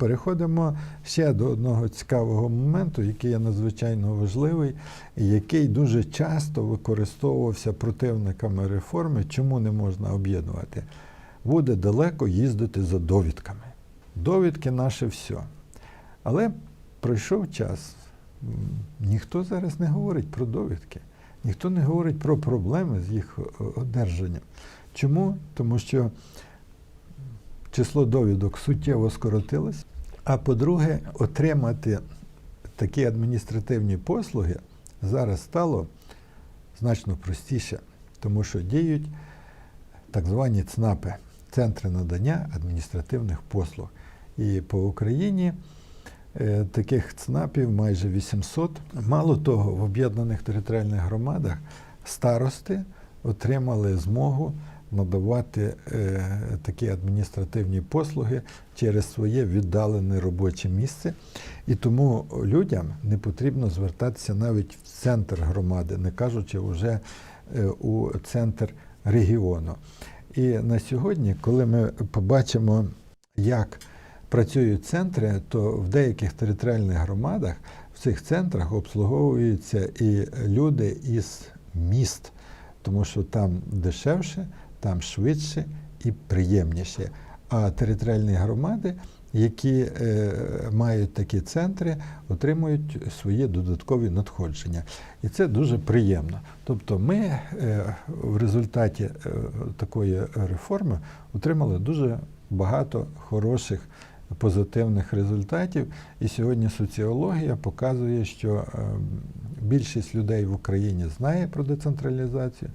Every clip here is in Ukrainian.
переходимо ще до одного цікавого моменту, який є надзвичайно важливий, який дуже часто використовувався противниками реформи, чому не можна об'єднувати. Буде далеко їздити за довідками. Довідки наше все. Але пройшов час. Ніхто зараз не говорить про довідки, ніхто не говорить про проблеми з їх одержанням. Чому? Тому що число довідок суттєво скоротилось. А по-друге, отримати такі адміністративні послуги зараз стало значно простіше, тому що діють так звані ЦНАПи центри надання адміністративних послуг. І по Україні е, таких ЦНАПів майже 800. Мало того, в об'єднаних територіальних громадах старости отримали змогу надавати е, такі адміністративні послуги через своє віддалене робоче місце. І тому людям не потрібно звертатися навіть в центр громади, не кажучи вже е, у центр регіону. І на сьогодні, коли ми побачимо, як працюють центри, то в деяких територіальних громадах в цих центрах обслуговуються і люди із міст, тому що там дешевше, там швидше і приємніше. А територіальні громади, які е, мають такі центри, отримують свої додаткові надходження. І це дуже приємно. Тобто ми е, в результаті е, такої реформи отримали дуже багато хороших позитивних результатів. І сьогодні соціологія показує, що е, більшість людей в Україні знає про децентралізацію,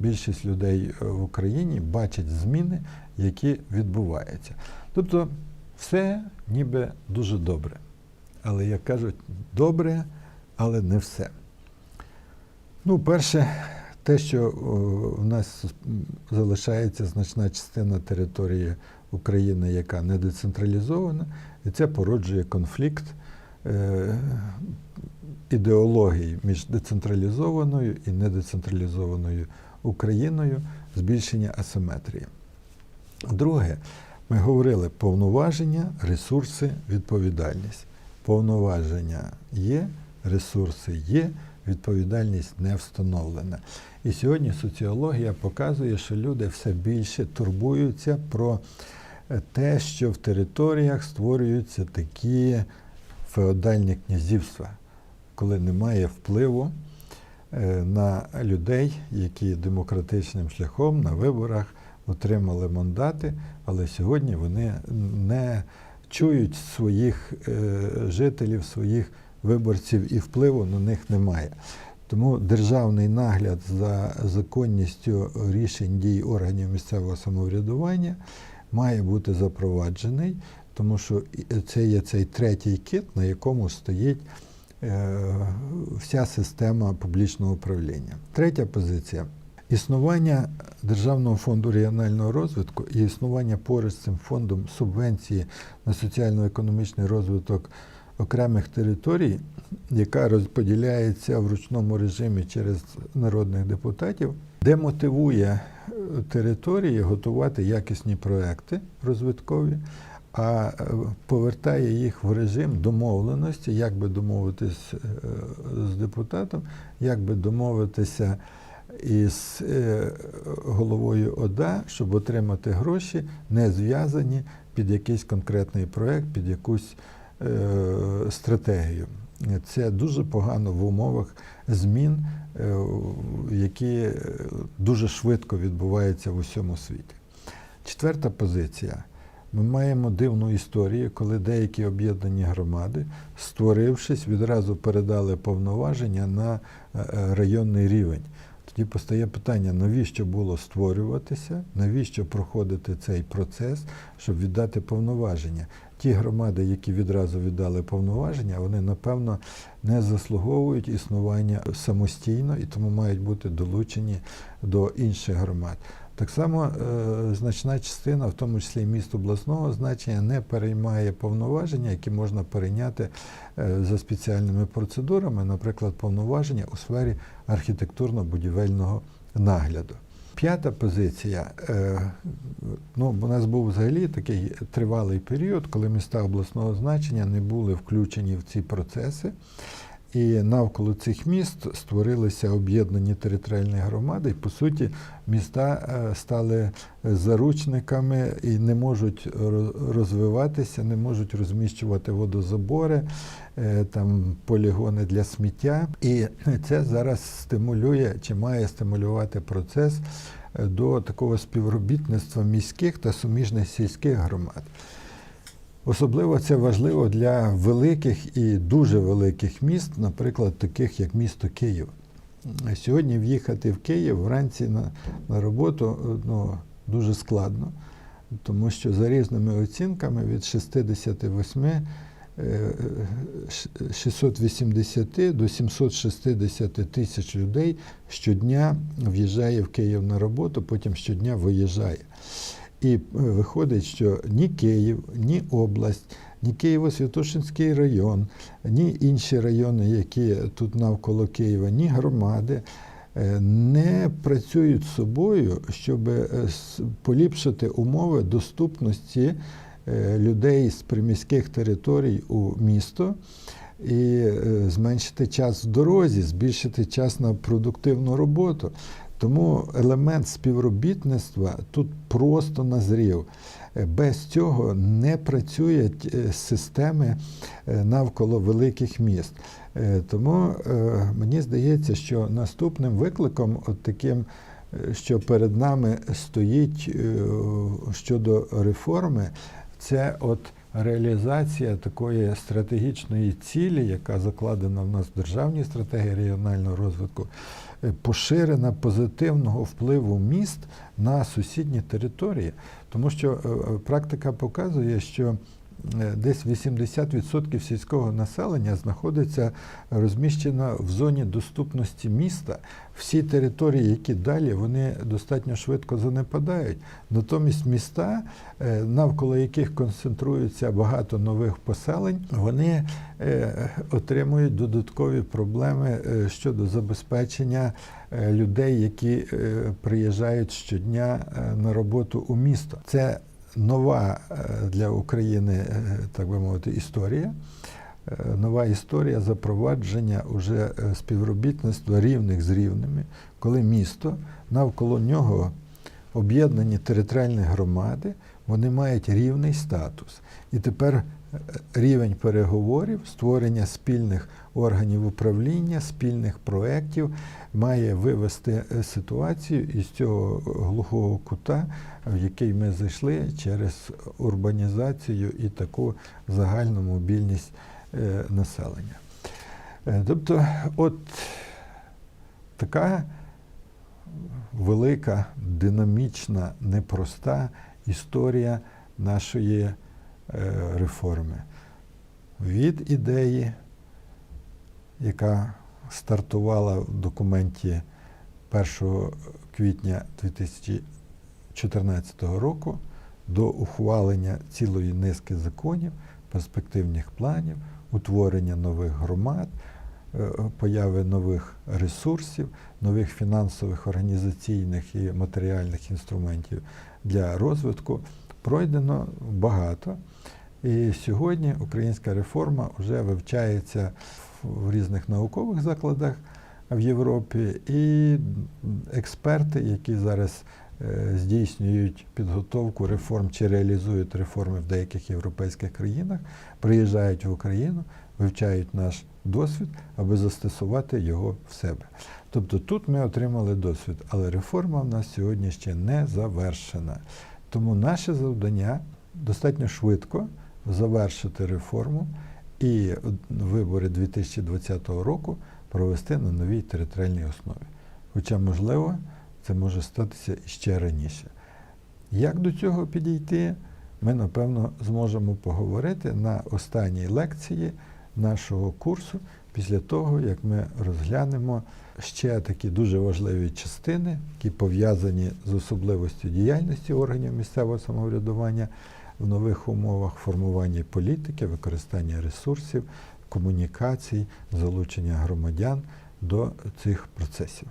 більшість людей е, в Україні бачать зміни, які відбуваються. Тобто все ніби дуже добре. Але, як кажуть, добре, але не все. Ну, перше, те, що в нас залишається значна частина території України, яка не децентралізована, і це породжує конфлікт е, ідеологій між децентралізованою і недецентралізованою Україною, збільшення асиметрії. Друге, ми говорили повноваження, ресурси, відповідальність. Повноваження є, ресурси є, відповідальність не встановлена. І сьогодні соціологія показує, що люди все більше турбуються про е, те, що в територіях створюються такі феодальні князівства, коли немає впливу на людей, які демократичним шляхом на виборах отримали мандати, але сьогодні вони не чують своїх е, жителів, своїх виборців і впливу на них немає. Тому державний нагляд за законністю рішень дій органів місцевого самоврядування має бути запроваджений, тому що це є цей третій кит, на якому стоїть е, вся система публічного управління. Третя позиція. Існування Державного фонду регіонального розвитку і існування поруч з цим фондом субвенції на соціально-економічний розвиток окремих територій, яка розподіляється в ручному режимі через народних депутатів, демотивує е, території готувати якісні проекти розвиткові, а е, повертає їх в режим домовленості, як би домовитись е, з депутатом, як би домовитися із е, головою ОДА, щоб отримати гроші, не зв'язані під якийсь конкретний проект, під якусь стратегію. Це дуже погано в умовах змін, які дуже швидко відбуваються в усьому світі. Четверта позиція. Ми маємо дивну історію, коли деякі об'єднані громади, створившись, відразу передали повноваження на е, е, районний рівень. Тоді постає питання, навіщо було створюватися, навіщо проходити цей процес, щоб віддати повноваження. Ті громади, які відразу віддали повноваження, вони, напевно, не заслуговують існування самостійно і тому мають бути долучені до інших громад. Так само е, значна частина, в тому числі міст обласного значення, не переймає повноваження, які можна перейняти е, за спеціальними процедурами, наприклад, повноваження у сфері архітектурно-будівельного нагляду. П'ята позиція. е, Ну, у нас був взагалі такий тривалий період, коли міста обласного значення не були включені в ці процеси. І навколо цих міст створилися об'єднані територіальні громади. І, по суті, міста е, стали заручниками і не можуть розвиватися, не можуть розміщувати водозабори, е, там полігони для сміття. І це зараз стимулює чи має стимулювати процес е, до такого співробітництва міських та суміжних сільських громад. Особливо це важливо для великих і дуже великих міст, наприклад, таких як місто Київ. Сьогодні в'їхати в Київ вранці на, на роботу ну, дуже складно, тому що за різними оцінками від 68 е, 680 до 760 тисяч людей щодня в'їжджає в Київ на роботу, потім щодня виїжджає. І е, виходить, що ні Київ, ні область, ні Києво-Святошинський район, ні інші райони, які тут навколо Києва, ні громади е, не працюють з собою, щоб е, поліпшити умови доступності людей з приміських територій у місто. І зменшити час в дорозі, збільшити час на продуктивну роботу. Тому елемент співробітництва тут просто назрів. Е, Без цього не працюють е, системи е, навколо великих міст. Тому мені здається, що наступним викликом, от таким, що перед нами стоїть щодо реформи, це от реалізація такої стратегічної цілі, яка закладена в нас в державній стратегії регіонального розвитку, е, поширена позитивного впливу міст на сусідні території. Тому що е, е, практика показує, що десь 80% сільського населення знаходиться розміщено в зоні доступності міста. Всі території, які далі, вони достатньо швидко занепадають. Натомість міста, е, навколо яких концентрується багато нових поселень, вони е, отримують додаткові проблеми е, щодо забезпечення е, людей, які е, приїжджають щодня е, на роботу у місто. Це нова е, для України, е, так би мовити, історія. Е, Нова історія запровадження уже співробітництва рівних з рівними, коли місто навколо нього об'єднані територіальні громади, вони мають рівний статус. І тепер рівень переговорів, створення спільних органів управління, спільних проєктів має вивести е, ситуацію із цього глухого кута, в який ми зайшли через урбанізацію і таку загальну мобільність е, населення. Е, Тобто, от така велика, динамічна, непроста історія нашої реформи. Від ідеї, яка стартувала в документі 1 квітня 2014 року до ухвалення цілої низки законів, перспективних планів, утворення нових громад, е, появи нових ресурсів, нових фінансових, організаційних і матеріальних інструментів для розвитку пройдено багато. І сьогодні українська реформа вже вивчається в різних наукових закладах в Європі, і експерти, які зараз е, здійснюють підготовку реформ чи реалізують реформи в деяких європейських країнах, приїжджають в Україну, вивчають наш досвід, аби застосувати його в себе. Тобто тут ми отримали досвід, але реформа в нас сьогодні ще не завершена. Тому наше завдання достатньо швидко завершити реформу і вибори 2020 року провести на новій територіальній основі. Хоча, можливо, це може статися ще раніше. Як до цього підійти, ми, напевно, зможемо поговорити на останній лекції нашого курсу, після того, як ми розглянемо ще такі дуже важливі частини, які пов'язані з особливостю діяльності органів місцевого самоврядування в нових умовах формування політики, використання ресурсів, комунікацій, залучення громадян до цих процесів.